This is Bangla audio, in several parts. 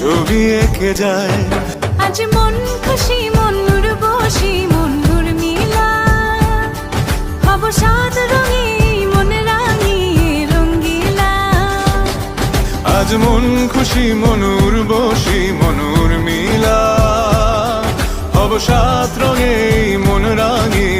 ছবি এঁকে যায়। আজ মন খুশি মন বসি মন মিলা হব সাত রঙে মন রাঙিয়ে রঙ্গিলা আজ মন খুশি মনুর বসি মনুর মিলা হব সাত রঙে মন রাঙিয়ে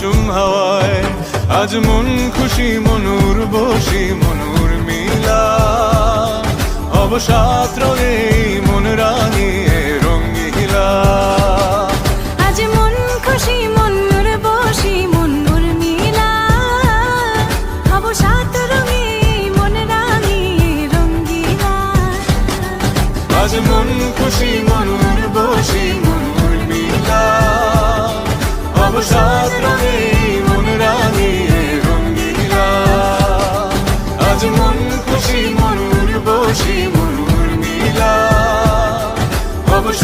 চুম হাওয়ায়। আজ মন খুশি মনুর বসি মনুর মিলা। অবসাদ রঙে মন রাঙিয়ে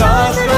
মনুর